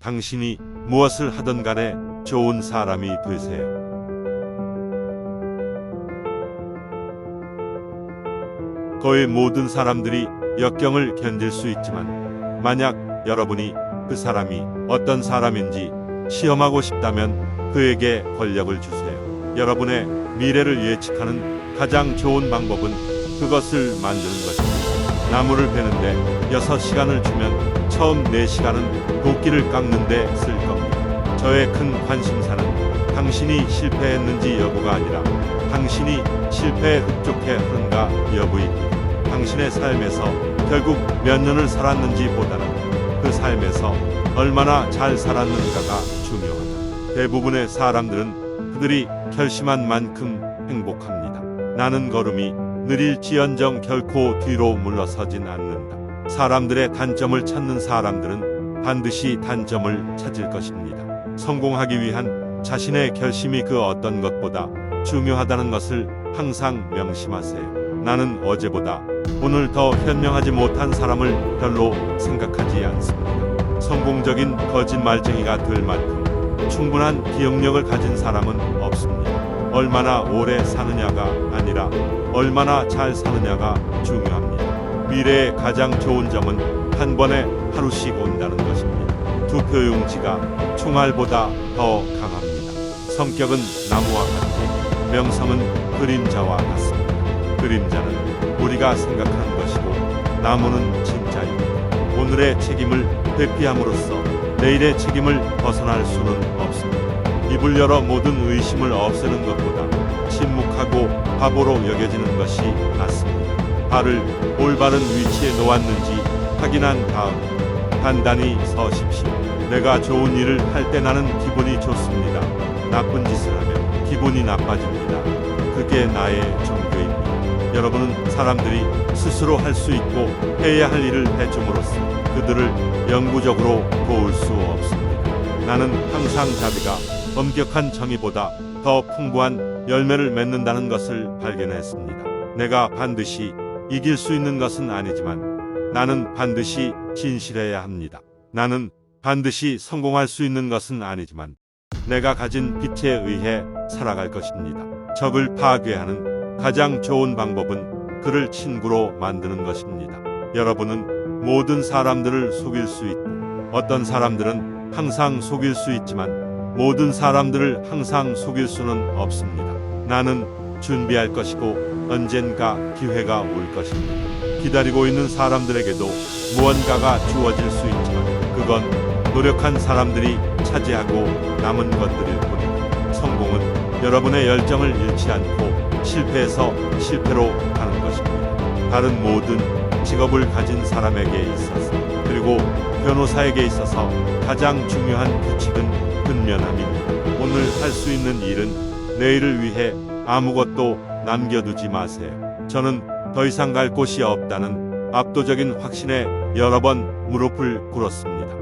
당신이 무엇을 하든 간에 좋은 사람이 되세요. 거의 모든 사람들이 역경을 견딜 수 있지만 만약 여러분이 그 사람이 어떤 사람인지 시험하고 싶다면 그에게 권력을 주세요. 여러분의 미래를 예측하는 가장 좋은 방법은 그것을 만드는 것입니다. 나무를 베는데 6시간을 주면 처음 4시간은 도끼를 깎는데 쓸 겁니다. 저의 큰 관심사는 당신이 실패했는지 여부가 아니라 당신이 실패에 흡족해 하는가 여부입니다. 당신의 삶에서 결국 몇 년을 살았는지 보다는 그 삶에서 얼마나 잘 살았는가가 중요하다. 대부분의 사람들은 그들이 결심한 만큼 행복합니다. 나는 걸음이 느릴지언정 결코 뒤로 물러서진 않는다. 사람들의 단점을 찾는 사람들은 반드시 단점을 찾을 것입니다. 성공하기 위한 자신의 결심이 그 어떤 것보다 중요하다는 것을 항상 명심하세요. 나는 어제보다 오늘 더 현명하지 못한 사람을 별로 생각하지 않습니다. 성공적인 거짓말쟁이가 될 만큼 충분한 기억력을 가진 사람은 없습니다. 얼마나 오래 사느냐가 아니라 얼마나 잘 사느냐가 중요합니다. 미래의 가장 좋은 점은 한 번에 하루씩 온다는 것입니다. 투표용지가 총알보다 더 강합니다. 성격은 나무와 같고 명성은 그림자와 같습니다. 그림자는 우리가 생각하는 것이고 나무는 진짜입니다. 오늘의 책임을 회피함으로써 내일의 책임을 벗어날 수는 없습니다. 입을 열어 모든 의심을 없애는 것보다 침묵하고 바보로 여겨지는 것이 낫습니다. 발을 올바른 위치에 놓았는지 확인한 다음 단단히 서십시오. 내가 좋은 일을 할 때 나는 기분이 좋습니다. 나쁜 짓을 하면 기분이 나빠집니다. 그게 나의 종교입니다. 여러분은 사람들이 스스로 할 수 있고 해야 할 일을 해줌으로써 그들을 영구적으로 도울 수 없습니다. 나는 항상 자비가 엄격한 정의보다 더 풍부한 열매를 맺는다는 것을 발견했습니다. 내가 반드시 이길 수 있는 것은 아니지만 나는 반드시 진실해야 합니다. 나는 반드시 성공할 수 있는 것은 아니지만 내가 가진 빛에 의해 살아갈 것입니다. 적을 파괴하는 가장 좋은 방법은 그를 친구로 만드는 것입니다. 여러분은 모든 사람들을 속일 수 있고 어떤 사람들은 항상 속일 수 있지만 모든 사람들을 항상 속일 수는 없습니다. 나는 준비할 것이고 언젠가 기회가 올 것입니다. 기다리고 있는 사람들에게도 무언가가 주어질 수 있지만 그건 노력한 사람들이 차지하고 남은 것들일 뿐입니다. 성공은 여러분의 열정을 잃지 않고 실패에서 실패로 가는 것입니다. 다른 모든 직업을 가진 사람에게 있어서 그리고 변호사에게 있어서 가장 중요한 규칙은 근면함입니다. 오늘 할 수 있는 일은 내일을 위해 아무것도 남겨두지 마세요. 저는 더 이상 갈 곳이 없다는 압도적인 확신에 여러 번 무릎을 꿇었습니다.